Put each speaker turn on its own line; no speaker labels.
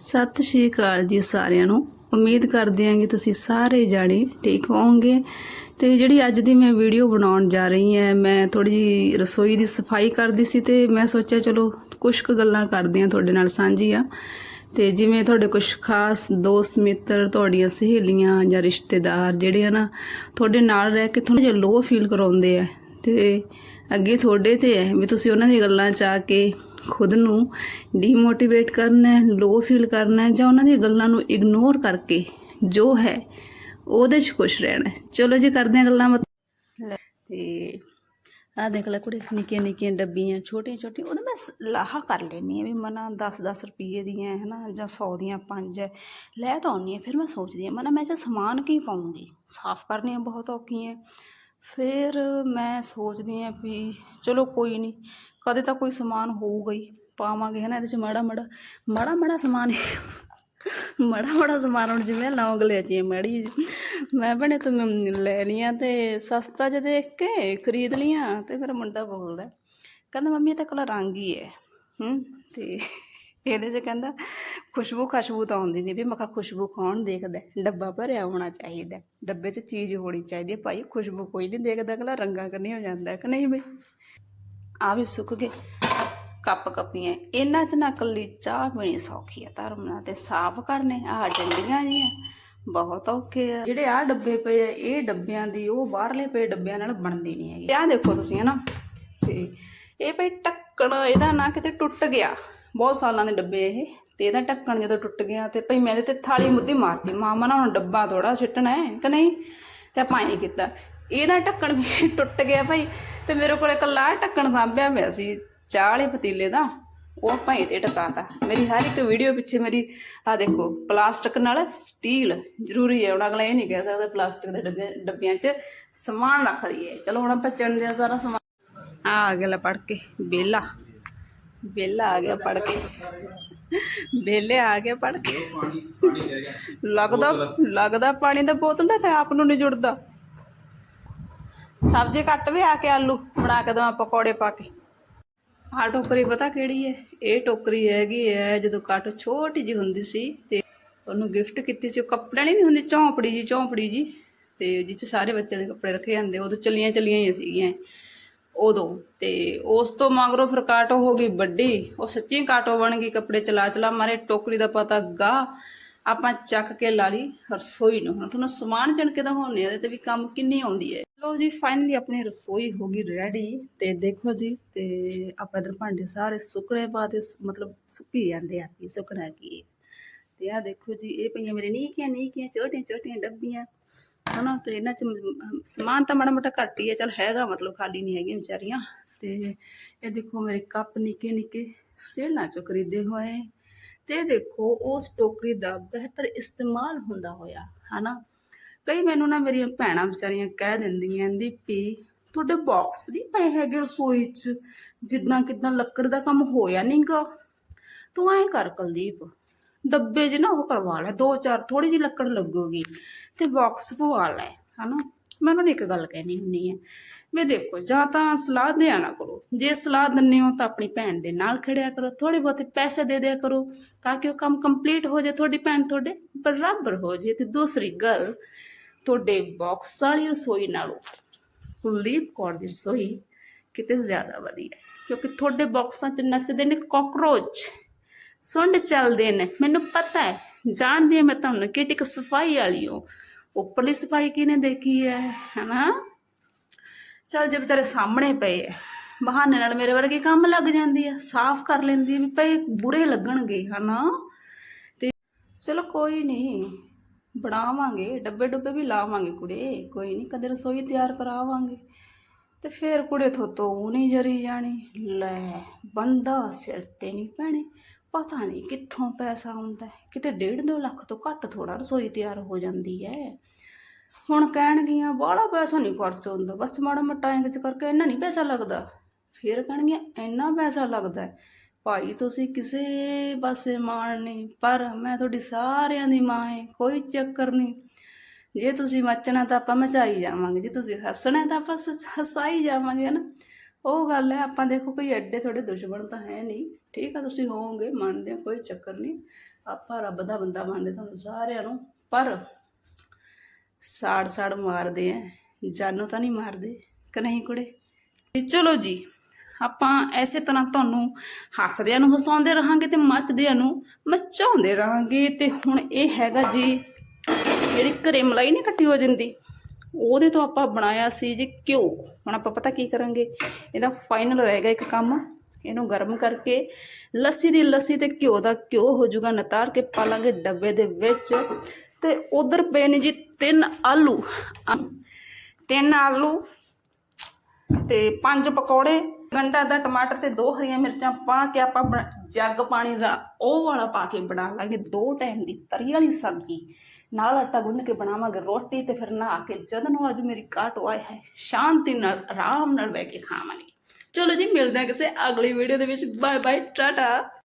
ਸਤਿ ਸ਼੍ਰੀ ਅਕਾਲ ਜੀ ਸਾਰਿਆਂ ਨੂੰ। ਉਮੀਦ ਕਰਦੇ ਹਾਂ ਕਿ ਤੁਸੀਂ ਸਾਰੇ ਜਾਣੇ ਠੀਕ ਹੋਵੋਗੇ। ਤੇ ਜਿਹੜੀ ਅੱਜ ਦੀ ਮੈਂ ਵੀਡੀਓ ਬਣਾਉਣ ਜਾ ਰਹੀ ਹਾਂ, ਮੈਂ ਥੋੜੀ ਜਿਹੀ ਰਸੋਈ ਦੀ ਸਫ਼ਾਈ ਕਰਦੀ ਸੀ ਤੇ ਮੈਂ ਸੋਚਿਆ ਚਲੋ ਕੁਝ ਕੁ ਗੱਲਾਂ ਕਰਦੇ ਹਾਂ ਤੁਹਾਡੇ ਨਾਲ ਸਾਂਝੀਆਂ ਤੇ ਜਿਵੇਂ ਤੁਹਾਡੇ ਕੁਝ ਖਾਸ ਦੋਸਤ, ਮਿੱਤਰ, ਤੁਹਾਡੀਆਂ ਸਹੇਲੀਆਂ ਜਾਂ ਰਿਸ਼ਤੇਦਾਰ ਜਿਹੜੇ ਆ ਨਾ, ਤੁਹਾਡੇ ਨਾਲ ਰਹਿ ਕੇ ਥੋੜਾ ਜਿਹਾ ਲੋ ਫੀਲ ਕਰਾਉਂਦੇ ਆ। ਤੇ ਅੱਗੇ ਤੁਹਾਡੇ ਤੇ ਹੈ ਵੀ ਤੁਸੀਂ ਉਹਨਾਂ ਦੀਆਂ ਗੱਲਾਂ ਚ ਆ ਕੇ ਖੁਦ ਨੂੰ ਡੀਮੋਟੀਵੇਟ ਕਰਨਾ ਹੈ ਲੋ ਫੀਲ ਕਰਨਾ ਹੈ ਜਾਂ ਉਹਨਾਂ ਦੀਆਂ ਗੱਲਾਂ ਨੂੰ ਇਗਨੋਰ ਕਰਕੇ ਜੋ ਹੈ, ਉਹਦੇ 'ਚ ਖੁਸ਼ ਰਹਿਣਾ ਚਲੋ ਜੀ, ਕਰਦੇ ਹਾਂ ਗੱਲਾਂ ਬਾਤਾਂ। ਤੇ ਆ ਦੇਖ ਲੈ ਕੁੜੇ, ਨਿੱਕੀਆਂ ਨਿੱਕੀਆਂ ਡੱਬੀਆਂ, ਛੋਟੀਆਂ ਛੋਟੀਆਂ, ਉਹਦਾ ਮੈਂ ਲਾਹਾ ਕਰ ਲੈਣੀ ਆ ਵੀ ਮਨਾ 10 10 ਰੁਪਏ ਦੀਆਂ ਹੈ ਨਾ ਜਾਂ 100 ਦੀਆਂ, ਪੰਜ ਹੈ। ਲੈ ਤਾਂ ਆਉਂਦੀ ਆ ਫਿਰ ਮੈਂ ਸੋਚਦੀ ਆ ਮਨਾ ਮੈਂ ਜੇ ਸਮਾਨ ਕੀ ਪਾਉਂਗੀ? ਸਾਫ਼ ਕਰਨੀਆਂ ਬਹੁਤ ਔਖੀਆਂ। ਫਿਰ ਮੈਂ ਸੋਚਦੀ ਹਾਂ ਵੀ ਚਲੋ ਕੋਈ ਨਹੀਂ, ਕਦੇ ਤਾਂ ਕੋਈ ਸਮਾਨ ਹੋਊਗਾ ਹੀ, ਪਾਵਾਂਗੇ ਹੈ ਨਾ ਇਹਦੇ ਚ ਮਾੜਾ ਮਾੜਾ ਮਾੜਾ ਮਾੜਾ ਸਮਾਨ ਮਾੜਾ ਮਾੜਾ ਸਮਾਨ ਹੁਣ ਜਿਵੇਂ ਲੌਂਗ ਲੈ ਜੀ ਮਾੜੀ ਜਿਹੀ। ਮੈਂ ਬਣੇ ਤੂੰ ਲੈ ਲੀਆਂ ਤੇ ਸਸਤਾ ਜਿਹਾ ਦੇਖ ਕੇ ਖਰੀਦ ਲੀਆਂ ਤੇ ਮੇਰਾ ਮੁੰਡਾ ਬੋਲਦਾ, ਕਹਿੰਦਾ ਮੰਮੀ ਇਹ ਤਾਂ ਕਲਾ ਰੰਗ ਹੀ ਹੈ, ਹੂੰ, ਤੇ ਇਹਦੇ 'ਚ ਕਹਿੰਦਾ, ਖੁਸ਼ਬੂ ਖੁਸ਼ਬੂ ਤਾਂ ਆਉਂਦੀ ਨਹੀਂ ਵੀ ਮੈਂ ਕਿਹਾ ਖੁਸ਼ਬੂ ਕੌਣ ਦੇਖਦਾ ਡੱਬਾ ਭਰਿਆ ਹੋਣਾ ਚਾਹੀਦਾ ਡੱਬੇ 'ਚ ਚੀਜ਼ ਹੋਣੀ ਚਾਹੀਦੀ ਹੈ। ਭਾਈ ਖੁਸ਼ਬੂ ਕੋਈ ਨਹੀਂ ਦੇਖਦਾ, ਅਗਲਾ ਰੰਗਾ ਕਰਨੀ ਹੋ ਜਾਂਦਾ ਕਿ ਨਹੀਂ ਬਈ? ਆ ਵੀ ਸੁੱਕ ਗਏ। ਕੱਪ ਕੱਪੀਆਂ। ਇਹਨਾਂ 'ਚ ਨਾ ਕੱਲੀ ਚਾਹ ਬਣੀ ਸੌਖੀ ਆ ਧਰਮ ਨਾਲ ਤੇ ਸਾਫ਼ ਕਰਨੇ। ਆ ਡੰਡੀਆਂ ਜੀਆਂ। ਬਹੁਤ ਔਖੇ ਆ। ਜਿਹੜੇ ਆ ਡੱਬੇ ਪਏ ਆ, ਇਹ ਡੱਬਿਆਂ ਦੀ ਉਹ ਬਾਹਰਲੇ ਪਏ ਡੱਬਿਆਂ ਨਾਲ ਬਣਦੀ ਨਹੀਂ ਹੈਗੀ। ਆਹ ਦੇਖੋ ਤੁਸੀਂ ਹਨਾ। ਤੇ ਇਹ ਭਈ ਢੱਕਣ, ਇਹਦਾ ਨਾ ਕਿਤੇ ਟੁੱਟ ਗਿਆ। ਬਹੁਤ ਸਾਲਾਂ ਦੇ ਡੱਬੇ ਇਹ, ਤੇ ਇਹਦਾ ਢੱਕਣ ਜਦੋਂ ਟੁੱਟ ਗਿਆ ਤੇ ਭਈ ਮੈਂ ਇਹਦੇ ਤੇ ਥਾਲੀ ਮੁੱਦੀ ਮਾਰਤੀ। ਮਾਮਾ ਨਾ ਹੁਣ ਡੱਬਾ ਥੋੜਾ ਸਿੱਟਣਾ ਹੈ ਕਿ ਨਹੀਂ? ਤੇ ਆਪਾਂ ਇਹ ਕੀਤਾ। ਇਹਦਾ ਢੱਕਣ ਵੀ ਟੁੱਟ ਗਿਆ ਭਾਈ, ਤੇ ਮੇਰੇ ਕੋਲ ਇਕੱਲਾ ਢੱਕਣ ਸਾਂਭਿਆ ਹੋਇਆ ਸੀ, ਚਾਹ ਵਾਲੇ ਪਤੀਲੇ ਦਾ, ਉਹ ਭਾਈ ਤੇ ਟਕਾਤਾ। ਮੇਰੀ ਹਰ ਇੱਕ ਵੀਡੀਓ ਪਿੱਛੇ ਮੇਰੀ ਆ ਦੇਖੋ, ਪਲਾਸਟਿਕ ਨਾਲ ਸਟੀਲ ਜ਼ਰੂਰੀ ਹੈ। ਹੁਣ ਅਗਲਾ ਇਹ ਨਹੀਂ ਕਹਿ ਸਕਦਾ ਪਲਾਸਟਿਕ ਦੇ ਡੱਬਿਆਂ 'ਚ ਸਮਾਨ ਰੱਖ ਦਈਏ। ਚਲੋ ਹੁਣ ਆਪਾਂ ਚਣ ਦਿਆ ਸਾਰਾ ਸਮਾਨ। ਆ ਆ ਗਿਆ ਲੈ ਪੜ ਕੇ ਬੇਲਾ ਬੇਲਾ ਆ ਗਿਆ ਪੜ ਕੇ। ਬੇਲੇ ਆ ਗਿਆ ਪੜ ਕੇ। ਲੱਗਦਾ ਲੱਗਦਾ ਪਾਣੀ ਦਾ ਬੋਤਲ ਦਾ ਤੇ ਆਪ ਨੂੰ ਨਹੀਂ ਜੁੜਦਾ। ਸਬਜ਼ੀ ਕੱਟ ਵੀ ਆ ਕੇ ਆਲੂ, ਬਣਾ ਕੇ ਦਵਾਂ ਪਕੌੜੇ ਪਾ ਕੇ। ਆਹ ਟੋਕਰੀ ਪਤਾ ਕਿਹੜੀ ਹੈ ਇਹ ਟੋਕਰੀ ਹੈਗੀ ਹੈ ਜਦੋਂ ਕੱਟ ਛੋਟੀ ਜਿਹੀ ਹੁੰਦੀ ਸੀ ਤੇ ਉਹਨੂੰ ਗਿਫਟ ਕੀਤੀ ਸੀ, ਉਹ ਕੱਪੜੇ ਨਹੀਂ ਹੁੰਦੀ, ਝੌਂਪੜੀ ਜੀ ਝੌਂਪੜੀ ਜੀ। ਤੇ ਜਿਹ ਸਾਰੇ ਬੱਚਿਆਂ ਦੇ ਕੱਪੜੇ ਰੱਖੇ ਜਾਂਦੇ, ਉਦੋਂ ਚੱਲੀਆਂ ਚੱਲੀਆਂ ਹੀ ਸੀਗੀਆਂ। ਉਦੋਂ। ਤੇ ਉਸ ਤੋਂ ਮਗਰੋਂ ਫਿਰ ਕਾਟੋ ਹੋ ਗਈ ਵੱਡੀ। ਉਹ ਸੱਚੀ ਕਾਟੋ ਬਣ ਗਈ ਕੱਪੜੇ ਚਲਾ ਚਲਾ ਮਾਰੇ ਟੋਕਰੀ ਦਾ ਪਤਾ ਗਾ। ਆਪਾਂ ਚੱਕ ਕੇ ਲਾ ਲਈ ਰਸੋਈ ਨੂੰ। ਹੁਣ ਤੁਹਾਨੂੰ ਸਮਾਨ ਚਣ ਦਾ ਹੋਣੇ ਆ ਤੇ ਵੀ ਕੰਮ ਕਿੰਨੀ ਆਉਂਦੀ ਹੈ। ਲੋ ਜੀ ਫਾਈਨਲੀ ਆਪਣੀ ਰਸੋਈ ਹੋ ਗਈ ਰੈਡੀ ਤੇ ਦੇਖੋ ਜੀ, ਤੇ ਆਪਾਂ ਇਧਰ ਭਾਂਡੇ ਸਾਰੇ ਸੁੱਕਣੇ ਪਾਤੇ ਮਤਲਬ ਸੁੱਕੀ ਜਾਂਦੇ ਆ ਕੀ ਸੁੱਕਣਾ ਕੀ ਤੇ ਆ ਦੇਖੋ ਜੀ, ਇਹ ਪਈਆਂ ਮੇਰੇ ਨੀਕੀਆਂ ਨੀਕੀਆਂ ਛੋਟੀਆਂ ਛੋਟੀਆਂ ਡੱਬੀਆਂ। ਹਨਾ, ਤੇ ਇਹਨਾਂ ਚ ਸਮਾਨ ਤਾਂ ਮਾੜਾ ਮੋਟਾ ਘੱਟ ਹੀ ਹੈ, ਚਲ ਹੈਗਾ ਮਤਲਬ ਖਾਲੀ ਨਹੀਂ ਹੈਗੀਆਂ ਵਿਚਾਰੀਆਂ। ਤੇ ਇਹ ਦੇਖੋ ਮੇਰੇ ਕੱਪ ਨਿੱਕੇ ਨਿੱਕੇ ਸੇਲਾਂ ਚੋਂ ਖਰੀਦੇ ਹੋਏ। ਤੇ ਇਹ ਦੇਖੋ, ਉਸ ਟੋਕਰੀ ਦਾ ਬਿਹਤਰ ਇਸਤੇਮਾਲ ਹੁੰਦਾ ਹੋਇਆ, ਹਨਾ। ਕਈ ਮੈਨੂੰ ਨਾ ਮੇਰੀਆਂ ਭੈਣਾਂ ਵਿਚਾਰੀਆਂ ਕਹਿ ਦਿੰਦੀਆਂ ਦੀ ਦੀਪੀ, ਤੁਹਾਡੇ ਬਾਕਸ ਨਹੀਂ ਪਏ ਹੈਗੇ ਰਸੋਈ 'ਚ? ਜਿੱਦਾਂ ਕਿਦਾਂ ਲੱਕੜ ਦਾ ਕੰਮ ਹੋਇਆ ਨਹੀਂਗਾ ਤੂੰ ਐਂ ਕਰ ਕੁਲਦੀਪ ਡੱਬੇ 'ਚ ਨਾ ਉਹ ਕਰਵਾ ਲੈ, ਦੋ ਚਾਰ ਥੋੜੀ ਜਿਹੀ ਲੱਕੜ ਲੱਗੂਗੀ ਤੇ ਬਾਕਸ ਪਵਾ ਲੈ, ਹਨਾ? ਮੈਂ ਉਹਨਾਂ ਨੂੰ ਇੱਕ ਗੱਲ ਕਹਿਣੀ ਹੁੰਨੀ ਹੈ ਵੀ ਦੇਖੋ, ਜਾਂ ਤਾਂ ਸਲਾਹ ਦਿਆ ਨਾ ਕਰੋ, ਜੇ ਸਲਾਹ ਦਿੰਦੇ ਹੋ ਤਾਂ ਆਪਣੀ ਭੈਣ ਦੇ ਨਾਲ ਖੜਿਆ ਕਰੋ ਥੋੜੇ ਬਹੁਤੇ ਪੈਸੇ ਦੇ ਦਿਆ ਕਰੋ, ਤਾਂ ਕਿ ਉਹ ਕੰਮ ਕੰਪਲੀਟ ਹੋ ਜਾਏ ਤੁਹਾਡੀ ਭੈਣ ਤੁਹਾਡੇ ਬਰਾਬਰ ਹੋ ਜਾਏ। ਤੇ ਦੂਸਰੀ ਗੱਲ, ਤੁਹਾਡੇ ਬਾਕਸ ਵਾਲੀ ਰਸੋਈ ਨਾਲੋਂ ਕੁਲਦੀਪ ਕੌਰ ਦੀ ਰਸੋਈ ਕਿਤੇ ਜ਼ਿਆਦਾ ਵਧੀਆ, ਕਿਉਂਕਿ ਤੁਹਾਡੇ ਬਾਕਸਾਂ 'ਚ ਨੱਚਦੇ ਨੇ ਕਾਕਰੋਚ ਸੁੰਡ ਚੱਲਦੇ ਨੇ। ਮੈਨੂੰ ਪਤਾ ਹੈ। ਜਾਣਦੀ ਹਾਂ ਮੈਂ ਤੁਹਾਨੂੰ ਕਿ ਟਿਕ ਸਫ਼ਾਈ ਵਾਲੀ ਹੋ। ਉੱਪਰਲੀ ਸਫ਼ਾਈ ਕਿਹਨੇ ਦੇਖੀ ਹੈ, ਹਨਾ? ਚਲ ਜੇ ਵਿਚਾਰੇ ਸਾਹਮਣੇ ਪਏ ਹੈ, ਬਹਾਨੇ ਨਾਲ ਮੇਰੇ ਵਰਗੀ ਕੰਮ ਲੱਗ ਜਾਂਦੀ ਆ ਸਾਫ਼ ਕਰ ਲੈਂਦੀ ਵੀ ਪਏ ਬੁਰੇ ਲੱਗਣਗੇ, ਹਨਾ? ਤੇ ਚਲੋ ਕੋਈ ਨਹੀਂ, ਬਣਾਵਾਂਗੇ ਡੱਬੇ ਡੁੱਬੇ ਵੀ ਲਾਵਾਂਗੇ ਕੁੜੇ, ਕੋਈ ਨਹੀਂ, ਕਦੇ ਰਸੋਈ ਤਿਆਰ ਕਰਾਵਾਂਗੇ। ਤੇ ਫੇਰ ਕੁੜੇ ਥੋਤੋਂ ਉਹ ਨਹੀਂ ਜਰੀ ਜਾਣੀ। ਲੈ, ਬੰਦਾ ਸਿਰ ਤੇ ਨਹੀਂ ਪੈਣੇ। ਪਤਾ ਨਹੀਂ ਕਿੱਥੋਂ ਪੈਸਾ ਆਉਂਦਾ ਕਿਤੇ ਡੇਢ ਦੋ ਲੱਖ ਤੋਂ ਘੱਟ ਥੋੜਾ ਰਸੋਈ ਤਿਆਰ ਹੋ ਜਾਂਦੀ ਹੈ। ਹੁਣ ਕਹਿਣਗੀਆਂ, ਬਾਹਲਾ ਪੈਸਾ ਨਹੀਂ ਖਰਚ ਹੁੰਦਾ। ਬਸ ਮਾੜਾ ਮੋਟਾ ਇੰਗ ਚ ਕਰਕੇ ਇੰਨਾ ਨਹੀਂ ਪੈਸਾ ਲੱਗਦਾ। ਫਿਰ ਕਹਿਣਗੀਆਂ, ਇੰਨਾ ਪੈਸਾ ਲੱਗਦਾ ਭਾਈ, ਤੁਸੀਂ ਕਿਸੇ ਪਾਸੇ ਮਾਣ ਨਹੀਂ, ਪਰ ਮੈਂ ਤੁਹਾਡੀ ਸਾਰਿਆਂ ਦੀ ਮਾਂ ਹੈ ਕੋਈ ਚੱਕਰ ਨਹੀਂ। ਜੇ ਤੁਸੀਂ ਮੱਚਣਾ ਤਾਂ ਆਪਾਂ ਮਚਾਈ ਜਾਵਾਂਗੇ, ਜੇ ਤੁਸੀਂ ਹੱਸਣਾ ਤਾਂ ਆਪਾਂ ਹੱਸ- ਹੱਸਾਈ ਜਾਵਾਂਗੇ ਹਨਾ ਉਹ ਗੱਲ ਹੈ, ਆਪਾਂ ਦੇਖੋ ਕੋਈ ਐਡੇ ਤੁਹਾਡੇ ਦੁਸ਼ਮਣ ਤਾਂ ਹੈ ਨਹੀਂ। ਠੀਕ ਆ, ਤੁਸੀਂ ਹੋਵੋਗੇ, ਮੰਨਦੇ ਹੋ, ਕੋਈ ਚੱਕਰ ਨਹੀਂ। ਆਪਾਂ ਰੱਬ ਦਾ ਬੰਦਾ ਮੰਨਦੇ ਤੁਹਾਨੂੰ ਸਾਰਿਆਂ ਨੂੰ, ਪਰ ਸਾੜ ਸਾੜ ਮਾਰਦੇ ਆ ਜਾਨੋਂ ਤਾਂ ਨਹੀਂ ਮਾਰਦੇ, ਕਿ ਨਹੀਂ ਕੁੜੇ? ਤੇ ਚਲੋ ਜੀ, ਆਪਾਂ ਐਸੇ ਤਰ੍ਹਾਂ ਤੁਹਾਨੂੰ ਹੱਸਦਿਆਂ ਨੂੰ ਹਸਾਉਂਦੇ ਰਹਾਂਗੇ ਤੇ ਮੱਚਦਿਆਂ ਨੂੰ ਮਚਾਉਂਦੇ ਰਹਾਂਗੇ। ਤੇ ਹੁਣ ਇਹ ਹੈਗਾ ਜੀ ਜਿਹੜੀ ਘਰੇ ਮਲਾਈ ਨਹੀਂ ਇਕੱਠੀ ਹੋ ਜਾਂਦੀ। ਉਹਦੇ ਤੋਂ ਆਪਾਂ ਬਣਾਇਆ ਸੀ ਜੀ ਘਿਓ। ਹੁਣ ਆਪਾਂ ਪਤਾ ਕੀ ਕਰਾਂਗੇ? ਇਹਦਾ ਫਾਈਨਲ ਰਹੇਗਾ ਇੱਕ ਕੰਮ। ਇਹਨੂੰ ਗਰਮ ਕਰਕੇ ਲੱਸੀ ਦੀ ਲੱਸੀ ਤੇ ਘਿਓ ਦਾ ਘਿਓ ਹੋ ਜਾਊਗਾ ਨਤਾਰ ਕੇ ਪਾ ਪਾਲਾਂਗੇ ਡੱਬੇ ਦੇ ਵਿੱਚ। ਤੇ ਉਧਰ ਪਏ ਨੇ ਜੀ ਤਿੰਨ ਆਲੂ। ਅ- ਤਿੰਨ ਆਲੂ ਤੇ ਪੰਜ ਪਕੌੜੇ, ਗੰਡਾ ਦਾ ਟਮਾਟਰ ਤੇ ਦੋ ਹਰੀਆਂ ਮਿਰਚਾਂ ਪਾ ਕੇ ਆਪਾਂ ਬਣਾ- ਜੱਗ ਪਾਣੀ ਦਾ ਉਹ ਵਾਲਾ ਪਾ ਕੇ ਬਣਾ ਲਾਂਗੇ ਦੋ ਟਾਈਮ ਦੀ ਤਰੀ ਵਾਲੀ ਸਬਜ਼ੀ। ਨਾਲ ਆਟਾ ਗੁੰਨ ਕੇ ਬਣਾਵਾਂਗੇ ਰੋਟੀ ਤੇ ਫਿਰ ਨਹਾ ਕੇ ਜਦੋਂ ਨੂੰ ਅੱਜ ਮੇਰੀ ਕਾਟ ਆਏ ਹੈ, ਸ਼ਾਂਤੀ ਨਾਲ, ਆਰਾਮ ਨਾਲ ਬਹਿ ਕੇ ਖਾਵਾਂਗੇ। ਚਲੋ ਜੀ, ਮਿਲਦੇ ਹਾਂ ਕਿਸੇ ਅਗਲੀ ਵੀਡੀਓ ਦੇ ਵਿੱਚ। Bye bye Tata.